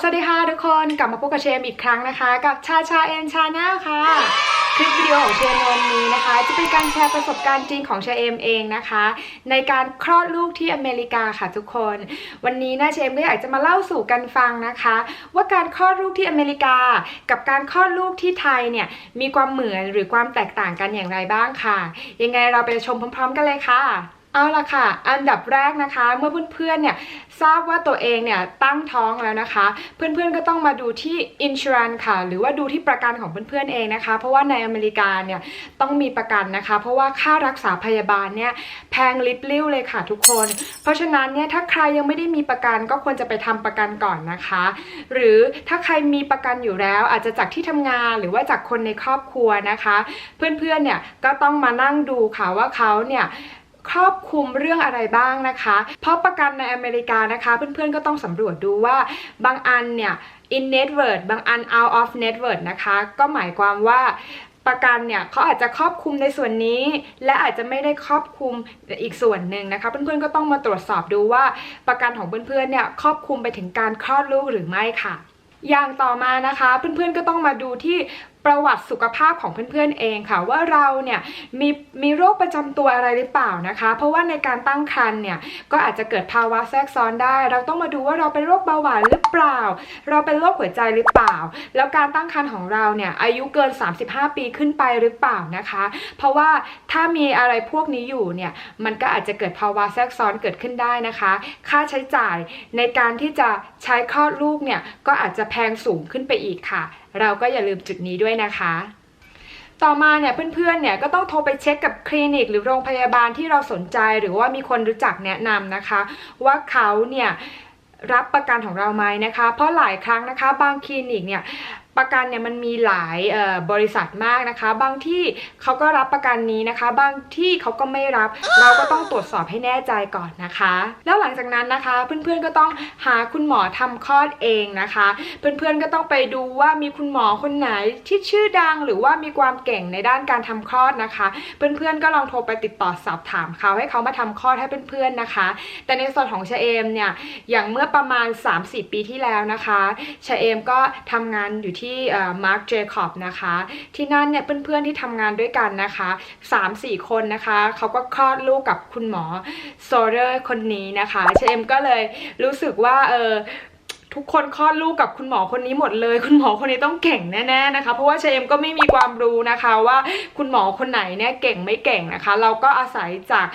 สวัสดีค่ะทุกคนกลับมาพบกับเชมอีกครั้งนะคะ กับชาชาเอ็นชาแนลค่ะ คลิปวิดีโอของเชมในวันนี้นะคะ จะเป็นการแชร์ประสบการณ์จริงของเชมเองนะคะ ในการคลอดลูกที่อเมริกาค่ะทุกคน วันนี้นะเชมก็อยากจะมาเล่าสู่กันฟังนะคะ ว่าการคลอดลูกที่อเมริกา กับการคลอดลูกที่ไทยเนี่ยมีความเหมือนหรือความแตกต่างกันอย่างไรบ้างค่ะ ยังไงเราไปชมพร้อม ๆ กันเลยค่ะ เอาละค่ะ อันดับแรกนะคะ เมื่อเพื่อนๆเนี่ยทราบว่าตัวเองเนี่ยตั้งท้องแล้วนะคะ เพื่อนๆก็ต้องมาดูที่ insurance ค่ะ หรือว่าดูที่ประกันของเพื่อนๆเองนะคะ เพราะว่าในอเมริกาเนี่ยต้องมีประกันนะคะ เพราะว่าค่ารักษาพยาบาลเนี่ยแพงลิบลิ่วเลยค่ะทุกคน เพราะฉะนั้นเนี่ยถ้าใครยังไม่ได้มีประกันก็ควรจะไปทำประกันก่อนนะคะ หรือถ้าใครมีประกันอยู่แล้ว อาจจะจากที่ทำงานหรือว่าจากคนในครอบครัวนะคะ เพื่อนๆเนี่ยก็ต้องมานั่งดูค่ะว่าเขาเนี่ย ครอบคลุมเรื่องอะไรบ้างนะคะ เพราะประกันในอเมริกานะคะ เพื่อนๆก็ต้องสำรวจดูว่าบางอันเนี่ย in network บางอัน out of network นะคะ ก็หมายความว่าประกันเนี่ยเขาอาจจะครอบคลุมในส่วนนี้ และอาจจะไม่ได้ครอบคลุมอีกส่วนหนึ่งนะคะ เพื่อนๆก็ต้องมาตรวจสอบดูว่าประกันของเพื่อนๆเนี่ยครอบคลุมไปถึงการคลอดลูกหรือไม่ค่ะ อย่างต่อมานะคะ เพื่อนๆก็ต้องมาดูที่ ประวัติสุขภาพของเพื่อนๆเองค่ะ ว่าเราเนี่ยมีมีโรคประจำตัวอะไรหรือเปล่านะคะ เพราะว่าในการตั้งครรภ์เนี่ยก็อาจจะเกิดภาวะแทรกซ้อนได้ เราต้องมาดูว่าเราเป็นโรคเบาหวานหรือเปล่า เราเป็นโรคหัวใจหรือเปล่า แล้วการตั้งครรภ์ของเราเนี่ยอายุเกิน 35 ปีขึ้นไปหรือเปล่านะคะ เพราะว่าถ้ามีอะไรพวกนี้อยู่เนี่ยมันก็อาจจะเกิดภาวะแทรกซ้อนเกิดขึ้นได้นะคะ ค่าใช้จ่ายในการที่จะใช้คลอดลูกเนี่ยก็อาจจะแพงสูงขึ้นไปอีกค่ะ เราก็อย่าลืมจุดนี้ด้วยนะคะ ต่อมาเนี่ยเพื่อนๆเนี่ยก็ต้องโทรไปเช็คกับคลินิกหรือโรงพยาบาลที่เราสนใจหรือว่ามีคนรู้จักแนะนำนะคะ ว่าเขาเนี่ยรับประกันของเราไหมนะคะ เพราะหลายครั้งนะคะ บางคลินิกเนี่ย ประกันเนี่ยมันมีหลายบริษัทมากนะคะ บางที่เขาก็รับประกันนี้นะคะ บางที่เขาก็ไม่รับ เราก็ต้องตรวจสอบให้แน่ใจก่อนนะคะ แล้วหลังจากนั้นนะคะ เพื่อนๆก็ต้องหาคุณหมอทำคลอดเองนะคะ เพื่อนๆก็ต้องไปดูว่ามีคุณหมอคนไหนที่ชื่อดัง หรือว่ามีความเก่งในด้านการทำคลอดนะคะ เพื่อนๆก็ลองโทรไปติดต่อสอบถามเขาให้เขามาทำคลอดให้เพื่อนๆนะคะ แต่ในส่วนของชเอมเนี่ยอย่างเมื่อประมาณ 3-4 ปีที่แล้วนะคะชเอมก็ทำงานอยู่ที่มาร์คเจคอบนะคะ ที่นั่นเนี่ยเพื่อนๆที่ทำงานด้วยกันนะคะ 3-4 คนนะคะเขาก็คลอดลูกกับคุณหมอโซเดอร์คนนี้นะคะเอมก็เลยรู้สึกว่าเออทุกคนคลอดลูกกับคุณหมอคนนี้หมดเลย คุณหมอคนนี้ต้องเก่งแน่ๆนะคะ เพราะว่าเชมก็ไม่มีความรู้นะคะว่าคุณหมอคนไหนเนี่ยเก่งไม่เก่งนะคะ เราก็อาศัยจาก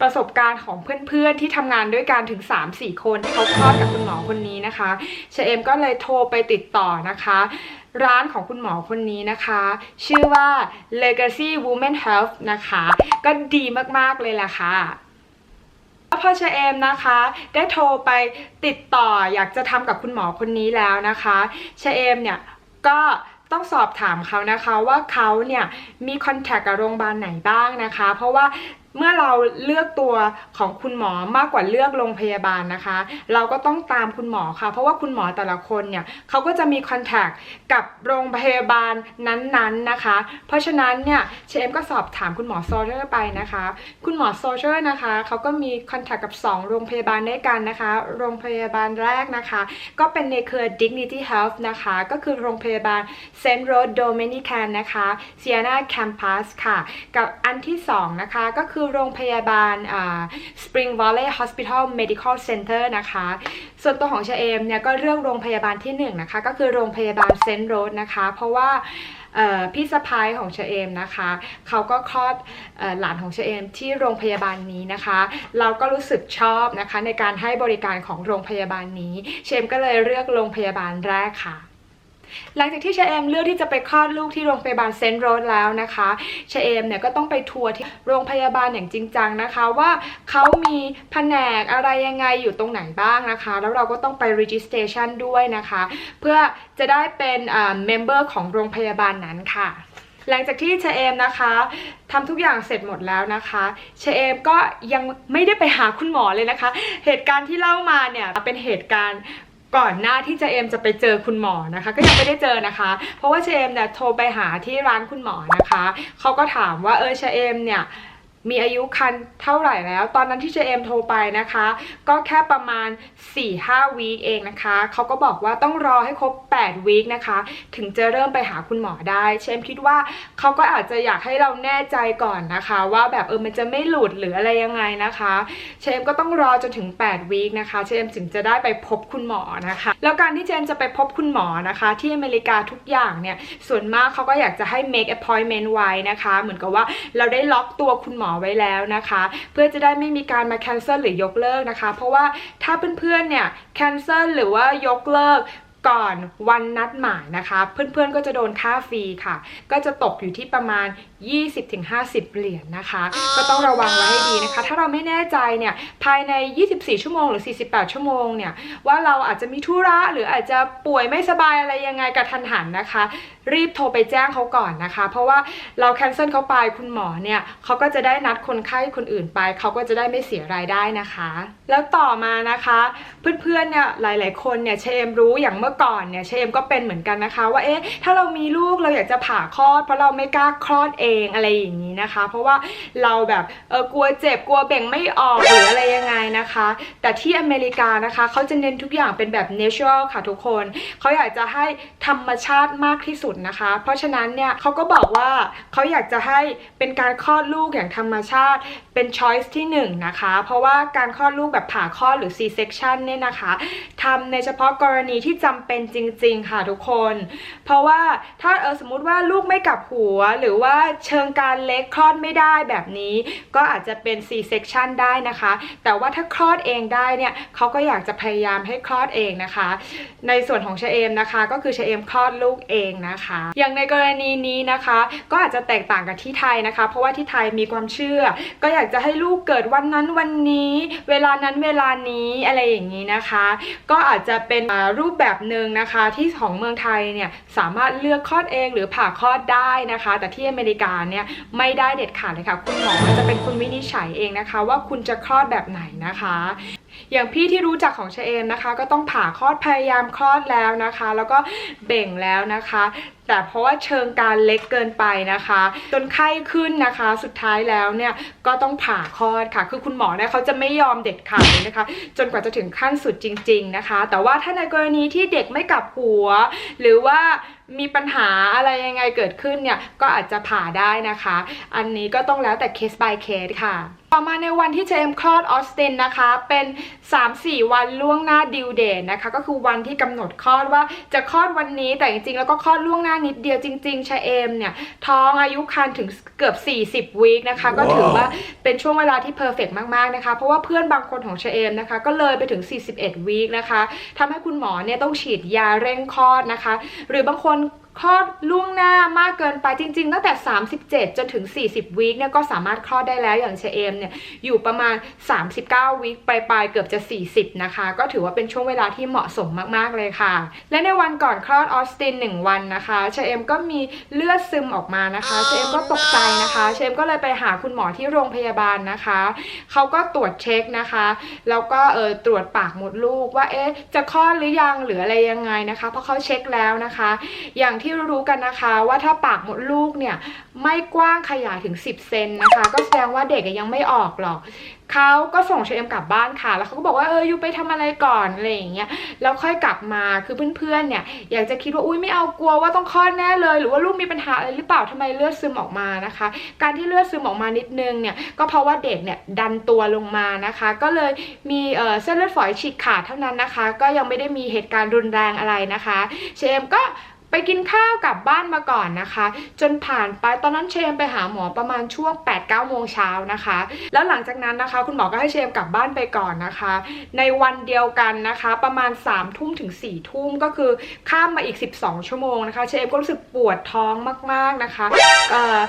ประสบการณ์ของเพื่อนๆที่ทำงานด้วยกันถึง 3-4 คนที่เขาคลอดกับคุณหมอคนนี้นะคะเชเอมก็เลยโทรไปติดต่อนะคะ ร้านของคุณหมอคนนี้นะคะ ชื่อว่า Legacy Women Health นะคะ ก็ดีมากๆเลยแหละค่ะแล้วพอเชเอมนะคะ ได้โทรไปติดต่ออยากจะทำกับคุณหมอคนนี้แล้วนะคะเชเอมเนี่ยก็ต้องสอบถามเขานะคะว่าเขาเนี่ยมีคอนแทคกับโรงพยาบาลไหนบ้างนะคะ เพราะว่า เมื่อเราเลือกตัวของคุณหมอมากกว่าเลือกโรงพยาบาลนะคะ เราก็ต้องตามคุณหมอค่ะ เพราะว่าคุณหมอแต่ละคนเนี่ยเขาก็จะมีคอนแทคกับโรงพยาบาลนั้นๆนะคะ เพราะฉะนั้นเนี่ยเชมก็สอบถามคุณหมอโซเชอร์ไปนะคะ คุณหมอโซเชอร์นะคะเขาก็มีคอนแทคกับ 2 โรงพยาบาลด้วยกันนะคะ โรงพยาบาลแรกนะคะ ก็เป็นในเครือ Dignity Health นะคะ ก็คือโรงพยาบาล Saint Rose Dominican นะคะ Siena Campus ค่ะ กับอันที่ 2 นะคะก็คือือโรงพยาบาล Spring Valley Hospital Medical Center นะคะ ส่วนตัวของชเอมเนี่ยก็เลือกโรงพยาบาลที่1นนะคะ ก็คือโรงพยาบาล Saint Rose นะคะ เพราะว่าพี่สะพ้ายของเชเอมนะคะ เขาก็คลอดหลานของเชเอมที่โรงพยาบาลนี้นะคะ เราก็รู้สึกชอบนะคะในการให้บริการของโรงพยาบาลนี้ เชมก็เลยเลือกโรงพยาบาลแรกค่ะ หลังจากที่เชเอมเลือกที่จะไปคลอดลูกที่โรงพยาบาลเซนต์โรสแล้วนะคะเชเอมเนี่ยก็ต้องไปทัวร์ที่โรงพยาบาลอย่างจริงจังนะคะ ว่าเขามีแผนกอะไรยังไงอยู่ตรงไหนบ้างนะคะ แล้วเราก็ต้องไป registration ด้วยนะคะ เพื่อจะได้เป็น member ของโรงพยาบาลนั้นค่ะหลังจากที่เชเอมนะคะทำทุกอย่างเสร็จหมดแล้วนะคะเชเอมก็ยังไม่ได้ไปหาคุณหมอเลยนะคะ เหตุการณ์ที่เล่ามาเนี่ยเป็นเหตุการณ์ ก่อนหน้าที่เจเอมจะไปเจอคุณหมอนะคะ ก็ยังไม่ได้เจอนะคะ เพราะว่าเชเอมเนี่ยโทรไปหาที่ร้านคุณหมอนะคะเขาก็ถามว่าเออเชเอมเนี่ย มีอายุคันเท่าไหร่แล้ว ตอนนั้นที่เจเอมโทรไปนะคะ ก็แค่ประมาณ 4-5วีคเองนะคะ เขาก็บอกว่าต้องรอให้ครบ8วีคนะคะ ถึงจะเริ่มไปหาคุณหมอได้ เชมคิดว่าเขาก็อาจจะอยากให้เราแน่ใจก่อนนะคะ ว่าแบบเออมันจะไม่หลุดหรืออะไรยังไงนะคะ เชมก็ต้องรอจนถึง8วีคนะคะ เชมถึงจะได้ไปพบคุณหมอนะคะ แล้วการที่เจมจะไปพบคุณหมอนะคะ ที่อเมริกาทุกอย่างเนี่ย ส่วนมากเขาก็อยากจะให้ make appointment ไว้นะคะ เหมือนกับว่าเราได้ล็อกตัวคุณหมอไว้แล้วนะคะ เพื่อจะได้ไม่มีการมาแคนเซิลหรือยกเลิกนะคะ เพราะว่าถ้าเพื่อนๆเนี่ยแคนเซิลหรือว่ายกเลิกก่อนวันนัดหมายนะคะ เพื่อนๆก็จะโดนค่าฟรีค่ะ ก็จะตกอยู่ที่ประมาณ 20-50 เหรียญนะคะ ก็ต้องระวังไว้ให้ดีนะคะ ถ้าเราไม่แน่ใจเนี่ยภายใน 24 ชั่วโมงหรือ 48 ชั่วโมงเนี่ยว่าเราอาจจะมีธุระหรืออาจจะป่วยไม่สบายอะไรยังไงกระทันหันนะคะ รีบโทรไปแจ้งเขาก่อนนะคะ เพราะว่าเราแคนเซิลเขาไปคุณหมอเนี่ยเขาก็จะได้นัดคนไข้คนอื่นไปเขาก็จะได้ไม่เสียรายได้นะคะ แล้วต่อมานะคะ เพื่อนๆเนี่ยหลาย ๆ คนเนี่ยเชมรู้อย่างเมื่อก่อนเนี่ยเชมก็เป็นเหมือนกันนะคะ ว่าเอ๊ะถ้าเรามีลูกเราอยากจะผ่าคลอด เพราะเราไม่กล้าคลอดเองอะไรอย่างนี้นะคะ เพราะว่าเราแบบเออกลัวเจ็บกลัวเบ่งไม่ออกหรืออะไรยังไงนะคะ แต่ที่อเมริกานะคะเขาจะเน้นทุกอย่างเป็นแบบ natural ค่ะทุกคนเขาอยากจะให้ รรมชาติมากที่สุดนะคะ เพราะฉะนั้นเนี่ยเขาก็บอกว่าเขาอยากจะให้เป็นการคลอดลูกอย่างธรรมชาติเป็น choice ที่หนึ่งนะคะ เพราะว่าการคลอดลูกแบบผ่าคลอดหรือ C section เนี่ยนะคะทำในเฉพาะกรณีที่จำเป็นจริง ๆ ค่ะทุกคน เพราะว่าถ้าเออสมมุติว่าลูกไม่กลับหัว หรือว่าเชิงการเล็กคลอดไม่ได้แบบนี้ ก็อาจจะเป็น C section ได้นะคะ แต่ว่าถ้าคลอดเองได้เนี่ยเขาก็อยากจะพยายามให้คลอดเองนะคะ ในส่วนของเชเอมนะคะ ก็คือเชเอมคลอดลูกเองนะคะ อย่างในกรณีนี้นะคะ ก็อาจจะแตกต่างกับที่ไทยนะคะ เพราะว่าที่ไทยมีความเชื่อ ก็อยากจะให้ลูกเกิดวันนั้นวันนี้ เวลานั้นเวลานี้อะไรอย่างนี้นะคะ ก็อาจจะเป็นรูปแบบหนึ่งนะคะที่ของเมืองไทยเนี่ยสามารถเลือกคลอดเองหรือผ่าคลอดได้นะคะ แต่ที่อเมริกาเนี่ยไม่ได้เด็ดขาดเลยค่ะ คุณหมอจะเป็นคนวินิจฉัยเองนะคะ ว่าคุณจะคลอดแบบไหนนะคะ อย่างพี่ที่รู้จักของเชเอมนะคะ ก็ต้องผ่าคลอดพยายามคลอดแล้วนะคะ แล้วก็เบ่งแล้วนะคะ แต่เพราะว่าเชิงการเล็กเกินไปนะคะ จนไข้ขึ้นนะคะ สุดท้ายแล้วเนี่ยก็ต้องผ่าคลอดค่ะ คือคุณหมอเนี่ยเขาจะไม่ยอมเด็ดขาดเลยนะคะ จนกว่าจะถึงขั้นสุดจริง ๆนะคะ แต่ว่าถ้าในกรณีที่เด็กไม่กลับหัว หรือว่ามีปัญหาอะไรยังไงเกิดขึ้นเนี่ยก็อาจจะผ่าได้นะคะ อันนี้ก็ต้องแล้วแต่เคส by เคสค่ะ ต่อมาในวันที่เจมคลอดออสตินนะคะ เป็น 3-4 วันล่วงหน้าดิวเดทนะคะ ก็คือวันที่กำหนดคลอดว่าจะคลอดวันนี้แต่จริงๆแล้วก็คลอดล่วงหน้านิดเดียวจริงๆชาเอมเนี่ย ท้องอายุครรภ์ถึงเกือบ 40วีคนะคะ ก็ถือว่าเป็นช่วงเวลาที่เพอร์เฟกมากๆนะคะ เพราะว่าเพื่อนบางคนของชาเอมนะคะ ก็เลยไปถึง 41วีคนะคะทำให้คุณหมอเนี่ยต้องฉีดยาเร่งคลอดนะคะ หรือบางคน คลอดล่วงหน้ามากเกินไปจริง ๆ ตั้งแต่ 37 จนถึง 40วีคเนี่ยก็สามารถคลอดได้แล้วอย่างเชเอมเนี่ยอยู่ประมาณ 39วีคปลายๆเกือบจะ 40 นะคะ ก็ถือว่าเป็นช่วงเวลาที่เหมาะสมมากๆเลยค่ะ และในวันก่อนคลอดออสติน 1 วันนะคะเชเอมก็มีเลือดซึมออกมานะคะเชเอมก็ตกใจนะคะเชเอมก็เลยไปหาคุณหมอที่โรงพยาบาลนะคะเขาก็ตรวจเช็คนะคะแล้วก็เออตรวจปากมดลูกว่าเอ๊ะจะคลอดหรือยังหรืออะไรยังไงนะคะเพราะเขาเช็คแล้วนะคะ อย่างที่รู้กันนะคะว่าถ้าปากมดลูกเนี่ยไม่กว้างขยายถึง 10 เซนนะคะ ก็แสดงว่าเด็กยังไม่ออกหรอกเขาก็ส่งเชเอมกลับบ้านค่ะ แล้วเขาก็บอกว่าเอออยู่ไปทำอะไรก่อนอะไรอย่างเงี้ยแล้วค่อยกลับมาคือเพื่อนๆเนี่ยอยากจะคิดว่าอุ้ยไม่เอากลัวว่าต้องคลอดแน่เลย หรือว่าลูกมีปัญหาอะไรหรือเปล่าทำไมเลือดซึมออกมานะคะ การที่เลือดซึมออกมานิดนึงเนี่ยก็เพราะว่าเด็กเนี่ยดันตัวลงมานะคะ ก็เลยมีเเส้นเลือดฝอยฉีกขาดเท่านั้นนะคะ ก็ยังไม่ได้มีเหตุการณ์รุนแรงอะไรนะคะ เชเอมก็ ไปกินข้าวกลับบ้านมาก่อนนะคะ จนผ่านไปตอนนั้นเชมไปหาหมอประมาณช่วง 8-9โมงเช้านะคะ แล้วหลังจากนั้นนะคะ คุณหมอก็ให้เชมกลับบ้านไปก่อนนะคะ ในวันเดียวกันนะคะประมาณ3ามทุ่มถึง4ี่ทุ่มก็คือข้ามมาอีก 12 ชั่วโมงนะคะ เชมก็รู้สึกปวดท้องมากๆนะคะเอ่อ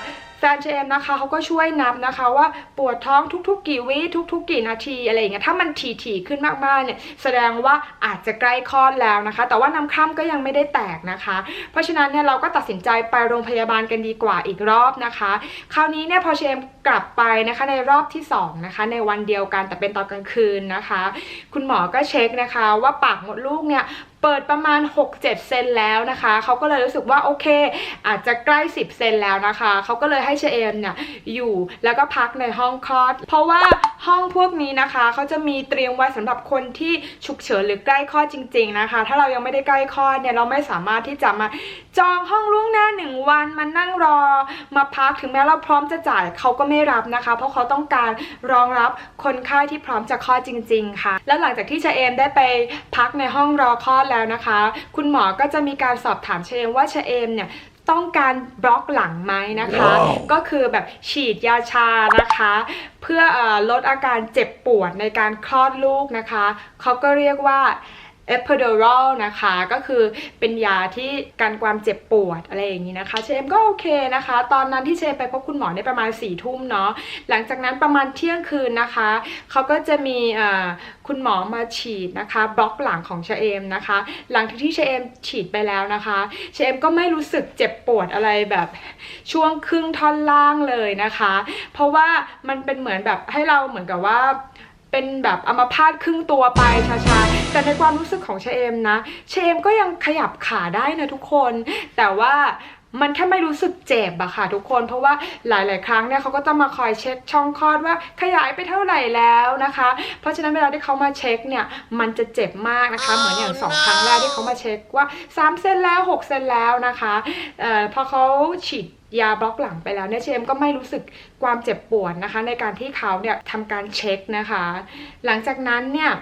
แฟนเชมนะคะเขาก็ช่วยนับนะคะว่าปวดท้องทุก ๆ กี่วิทุก ๆ กี่นาทีอะไรอย่างเงี้ยถ้ามันถี่ๆขึ้นมากๆเนี่ยแสดงว่าอาจจะใกล้คลอดแล้วนะคะ แต่ว่าน้ำคร่ำก็ยังไม่ได้แตกนะคะ เพราะฉะนั้นเนี่ยเราก็ตัดสินใจไปโรงพยาบาลกันดีกว่าอีกรอบนะคะ คราวนี้เนี่ยพอเชมกลับไปนะคะในรอบที่สองนะคะในวันเดียวกันแต่เป็นตอนกลางคืนนะคะ คุณหมอก็เช็คนะคะว่าปากมดลูกเนี่ย เปิดประมาณ 6-7 เซนแล้วนะคะเขาก็เลยรู้สึกว่าโอเค อาจจะใกล้ 10 เซนแล้วนะคะเขาก็เลยให้เชเอมเนี่ยอยู่แล้วก็พักในห้องคลอด เพราะว่าห้องพวกนี้นะคะเขาจะมีเตรียมไว้สำหรับคนที่ฉุกเฉินหรือใกล้คลอดจริง ๆนะคะ ถ้าเรายังไม่ได้ใกล้คลอดเนี่ยเราไม่สามารถที่จะมาจองห้องล่วงหน้าหนึ่งวันมานั่งรอมาพักถึงแม้เราพร้อมจะจ่ายเขาก็ไม่รับนะคะ เพราะเขาต้องการรองรับคนไข้ที่พร้อมจะคลอดจริง ๆ ค่ะ แล้วหลังจากที่เชเอมได้ไปพักในห้องรอคลอดแล้วนะคะ คุณหมอก็จะมีการสอบถามเชเอมว่าเชเอมเนี่ยต้องการบล็อกหลังไหมนะคะว้าวก็คือแบบฉีดยาชานะคะ เพื่อเออลดอาการเจ็บปวดในการคลอดลูกนะคะ เขาก็เรียกว่า epidural นะคะ ก็คือเป็นยาที่กันความเจ็บปวดอะไรอย่างนี้นะคะ เชมก็โอเคนะคะ ตอนนั้นที่เชมไปพบคุณหมอในยประมาณ4ี่ทุ่มเนาะหลังจากนั้นประมาณเที่ยงคืนนะคะเขาก็จะมีคุณหมอมาฉีดนะคะบล็อกหลังของเชเอมนะคะ หลังจากที่เชเอมฉีดไปแล้วนะคะเชเอมก็ไม่รู้สึกเจ็บปวดอะไรแบบช่วงครึ่งท่อนล่างเลยนะคะ เพราะว่ามันเป็นเหมือนแบบให้เราเหมือนกับว่า เป็นแบบอัมพาตครึ่งตัวไปชาๆแต่ในความรู้สึกของเชเอมนะ เชเอมก็ยังขยับขาได้นะทุกคน แต่ว่ามันแค่ไม่รู้สึกเจ็บอะค่ะทุกคน เพราะว่าหลาย ๆ ครั้งเนี่ยเขาก็จะมาคอยเช็คช่องคลอดว่าขยายไปเท่าไหร่แล้วนะคะ เพราะฉะนั้นเวลาที่เขามาเช็คเนี่ยมันจะเจ็บมากนะคะ เหมือนอย่างสองครั้งแรกที่เขามาเช็คว่า3เซนแล้ว6เซนแล้วนะคะเอ่อพอเขาฉีด ยาบล็อกหลังไปแล้วเนี่ยเชมก็ไม่รู้สึกความเจ็บปวดนะคะ ในการที่เขาเนี่ยทำการเช็คนะคะ หลังจากนั้นเนี่ย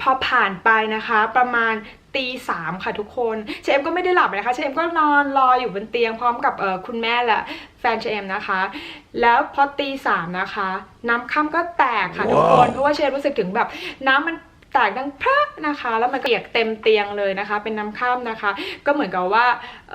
พอผ่านไปนะคะประมาณตีสามค่ะทุกคนเชมก็ไม่ได้หลับเลยนะคะเชมก็นอนรออยู่บนเตียงพร้อมกับเอ่อคุณแม่และแฟนเชมนะคะ แล้วพอตีสามนะคะ น้ำค่ำก็แตกค่ะทุกคนเพราะว่าเชมรู้สึกถึงแบบน้ำมัน แตกดังพระนะคะ แล้วมันเปียกเต็มเตียงเลยนะคะ เป็นน้ำค่ำนะคะ ก็เหมือนกับว่าเ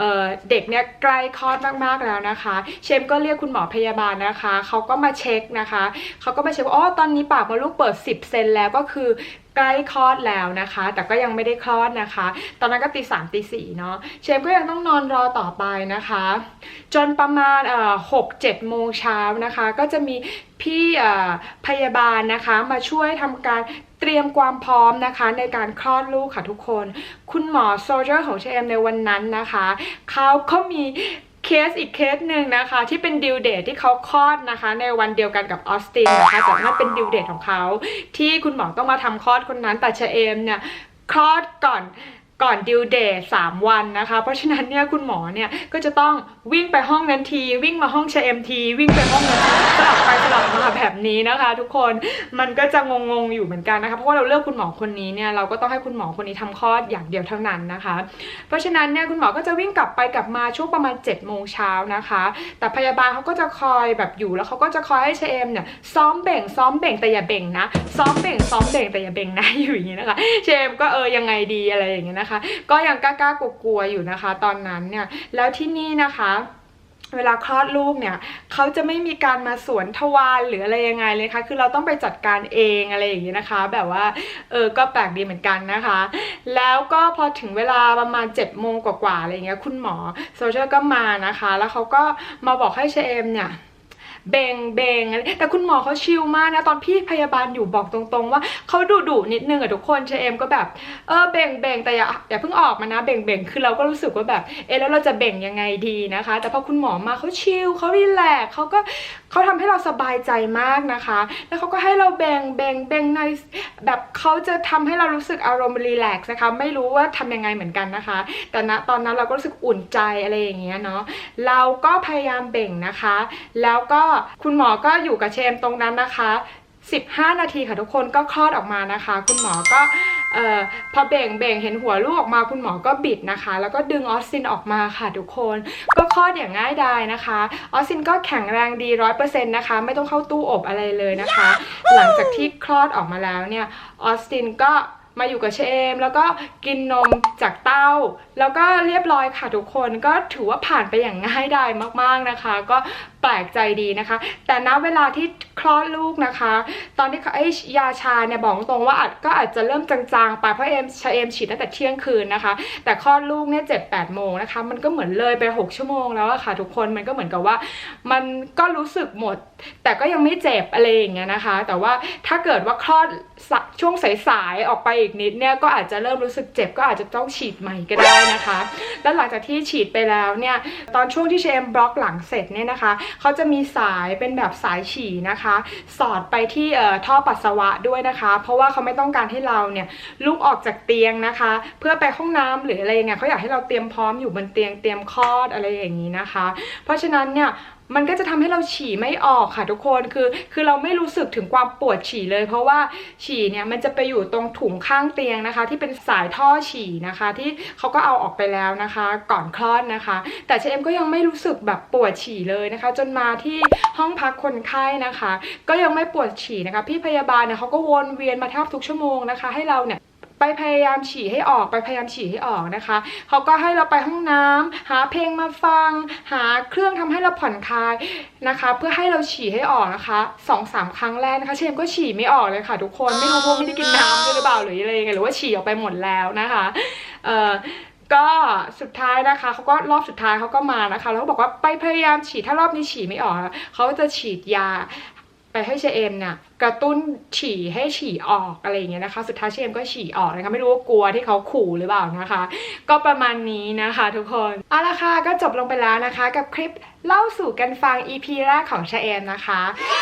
เด็กเนี่ยใกล้คลอดมากๆแล้วนะคะ เชมก็เรียกคุณหมอพยาบาลนะคะเขาก็มาเช็คนะคะเขาก็มาเช็คว่าอ๋อตอนนี้ปากมดลูกเปิด 10 เซนแล้วก็คือใกล้คลอดแล้วนะคะ แต่ก็ยังไม่ได้คลอดนะคะ ตอนนั้นก็ตีสามตีสี่เนาะเชมก็ยังต้องนอนรอต่อไปนะคะ จนประมาณเอ่อหกเจ็ดโมงเช้านะคะ ก็จะมีพี่พยาบาลนะคะมาช่วยทำการ เตรียมความพร้อมนะคะในการคลอดลูกค่ะทุกคน คุณหมอโซเจอร์ของเชมในวันนั้นนะคะเขาก็มีเคสอีกเคสหนึ่งนะคะที่เป็นดิวเดทที่เขาคลอดนะคะ ในวันเดียวกันกับออสตินนะคะแต่นั่นเป็นดิวเดทของเขาที่คุณหมอต้องมาทำคลอดคนนั้นแต่เชเอมเนี่ยคลอดก่อน ก่อนดิวเดทสามวันนะคะ เพราะฉะนั้นเนี่ยคุณหมอเนี่ยก็จะต้องวิ่งไปห้องนั้นที วิ่งมาห้องเชเอมทีวิ่งไปห้องนั้นสลับไปสลับมาแบบนี้นะคะ ทุกคนมันก็จะงงๆอยู่เหมือนกันนะคะ เพราะว่าเราเลือกคุณหมอคนนี้เนี่ยเราก็ต้องให้คุณหมอคนนี้ทำคลอดอย่างเดียวเท่านั้นนะคะ เพราะฉะนั้นเนี่ยคุณหมอก็จะวิ่งกลับไปกลับมาช่วงประมาณ7จ็ดโมงเช้านะคะ แต่พยาบาลเขาก็จะคอยแบบอยู่แล้วเขาก็จะคอยให้เชมเนี่ยซ้อมเบ่งซ้อมเบ่งแต่อย่าเบ่งนะซ้อมเบ่งซ้อมเบ่งแต่อย่าเบ่งนะอยู่อย่างนี้นะคะ เชมก็เออยังไงดีอะไรอย่างเงี้ยนะคะก็ยังกล้ากลัวๆอยู่นะคะ ตอนนั้นเนี่ยแล้วที่นี่นะคะเวลาคลอดลูกเนี่ยเขาจะไม่มีการมาสวนทวารหรืออะไรยังไงเลยค่ะคือเราต้องไปจัดการเองอะไรอย่างนี้นะคะ แบบว่าเออก็แปลกดีเหมือนกันนะคะ แล้วก็พอถึงเวลาประมาณ7จ็ดโมงกว่าๆอะไรเงี้ยคุณหมอโซเชียลก็มานะคะ แล้วเขาก็มาบอกให้เชเอมเนี่ย เบงเบงอะไรแต่คุณหมอเขาชิลมากนะตอนพี่พยาบาลอยู่บอกตรงๆ ว่าเขาดุดุนิดนึงอะทุกคนเชเอมก็แบบเออเบ่งเบ่งแต่อย่าอย่าเพิ่งออกมานะเบ่งเบ่งคือเราก็รู้สึกว่าแบบเออแล้วเราจะเบ่งยังไงดีนะคะ แต่พอคุณหมอมาเขาชิลเขารีแลกเขาก็เขาทำให้เราสบายใจมากนะคะ แล้วเขาก็ให้เราเบ่งเบ่งเบ่งใน แบบเขาจะทำให้เรารู้สึกอารมณ์รีแลกซ์นะคะ ไม่รู้ว่าทำยังไงเหมือนกันนะคะ แต่ณตอนนั้นเราก็รู้สึกอุ่นใจอะไรอย่างเงี้ยเนาะเราก็พยายามเบ่งนะคะ แล้วก็คุณหมอก็อยู่กับเชมตรงนั้นนะคะ 15 นาทีค่ะทุกคนก็คลอดออกมานะคะ คุณหมอก็ ออพอเบ่งเบ่งเห็นหัวลูกออกมาคุณหมอก็บิดนะคะ แล้วก็ดึงออสซินออกมาค่ะทุกคน ก็คลอดอย่างง่ายดายนะคะออสซินก็แข็งแรงดีร้อยเปอร์เซ็นต์นะคะ ไม่ต้องเข้าตู้อบอะไรเลยนะคะ หลังจากที่คลอดออกมาแล้วเนี่ยออสตินก็มาอยู่กับเชม แล้วก็กินนมจากเต้า แล้วก็เรียบร้อยค่ะทุกคนก็ถือว่าผ่านไปอย่างง่ายดายมากๆนะคะ ก็แปลกใจดีนะคะ แต่ณเวลาที่คลอดลูกนะคะ ตอนที่เขาไอ้ยาชาเนี่ยบอกตรงว่าอาจก็อาจจะเริ่มจางๆไปเพราะเอ็มชาเอ็มฉีดตั้งแต่เที่ยงคืนนะคะ แต่คลอดลูกเนี่ยเจ็ดแปดโมงนะคะมันก็เหมือนเลยไป 6 ชั่วโมงแล้วอะค่ะ ทุกคนมันก็เหมือนกับว่า มันก็รู้สึกหมด แต่ก็ยังไม่เจ็บอะไรอย่างเงี้ยนะคะ แต่ว่าถ้าเกิดว่าคลอดช่วงสายๆออกไปอีกนิดเนี่ยก็อาจจะเริ่มรู้สึกเจ็บก็อาจจะต้องฉีดใหม่ก็ได้นะคะ แล้วหลังจากที่ฉีดไปแล้วเนี่ยตอนช่วงที่เชมบล็อกหลังเสร็จเนี่ยนะคะเขาจะมีสายเป็นแบบสายฉี่นะคะ สอดไปที่ท่อปัสสาวะด้วยนะคะ เพราะว่าเขาไม่ต้องการให้เราเนี่ยลุกออกจากเตียงนะคะ เพื่อไปห้องน้ำหรืออะไรเงี้ยเขาอยากให้เราเตรียมพร้อมอยู่บนเตียงเตรียมคลอดอะไรอย่างนี้นะคะ เพราะฉะนั้นเนี่ย มันก็จะทำให้เราฉี่ไม่ออกค่ะทุกคนคือ คือเราไม่รู้สึกถึงความปวดฉี่เลย เพราะว่าฉี่เนี่ยมันจะไปอยู่ตรงถุงข้างเตียงนะคะ ที่เป็นสายท่อฉี่นะคะ ที่เขาก็เอาออกไปแล้วนะคะ ก่อนคลอดนะคะ แต่เชมก็ยังไม่รู้สึกแบบปวดฉี่เลยนะคะ จนมาที่ห้องพักคนไข้นะคะ ก็ยังไม่ปวดฉี่นะคะ พี่พยาบาลเนี่ยเขาก็วนเวียนมาแทบทุกชั่วโมงนะคะ ให้เราเนี่ย ไปพยายามฉี่ให้ออกไปพยายามฉี่ให้ออกนะคะ เขาก็ให้เราไปห้องน้ำหาเพลงมาฟัง หาเครื่องทำให้เราผ่อนคลายนะคะ เพื่อให้เราฉี่ให้ออกนะคะสองสามครั้งแรกนะคะ เชมก็ฉี่ไม่ออกเลยค่ะ ทุกคนไม่รู้เพราไม่ได้กินน้ำด้วยหรือเปล่าหรืออะไรยังไงหรือว่าฉี่ออกไปหมดแล้วนะคะเอ่อก็สุดท้ายนะคะเขาก็รอบสุดท้ายเขาก็มานะคะ แล้วก็บอกว่าไปพยายามฉี่ถ้ารอบนี้ฉี่ไม่ออกเขาจะฉีดยาไปให้เชเอมเนี่ย กระตุ้นฉี่ให้ฉี่ออกอะไรอย่างเงี้ยนะคะ สุดท้ายเชมก็ฉี่ออกนะคะ ไม่รู้ว่ากลัวที่เขาขู่หรือเปล่านะคะ ก็ประมาณนี้นะคะทุกคนเอาละค่ะก็จบลงไปแล้วนะคะ กับคลิปเล่าสู่กันฟัง EP แรกของเชเอมนะคะ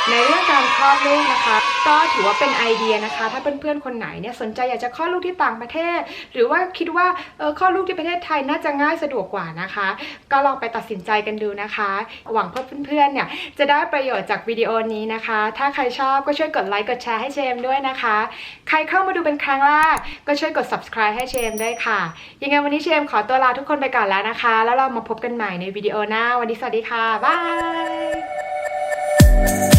ในเรื่องการคลอดลูกนะคะ ก็ถือว่าเป็นไอเดียนะคะ ถ้าเพื่อนๆคนไหนเนี่ยสนใจอยากจะคลอดลูกที่ต่างประเทศ หรือว่าคิดว่าเออคลอดลูกที่ประเทศไทยน่าจะง่ายสะดวกกว่านะคะ ก็ลองไปตัดสินใจกันดูนะคะ หวังเพื่อนๆเนี่ยจะได้ประโยชน์จากวิดีโอนี้นะคะ ถ้าใครชอบก็ช่วยวยกดไลค์กดแชร์ให้เชมด้วยนะคะ ใครเข้ามาดูเป็นครั้งแรกก็ช่วยกด subscribe ให้เชมด้วยค่ะ ยังไงวันนี้เชมขอตัวลาทุกคนไปก่อนแล้วนะคะ แล้วเรามาพบกันใหม่ในวิดีโอหน้า วันนี้สวัสดีค่ะบ๊าย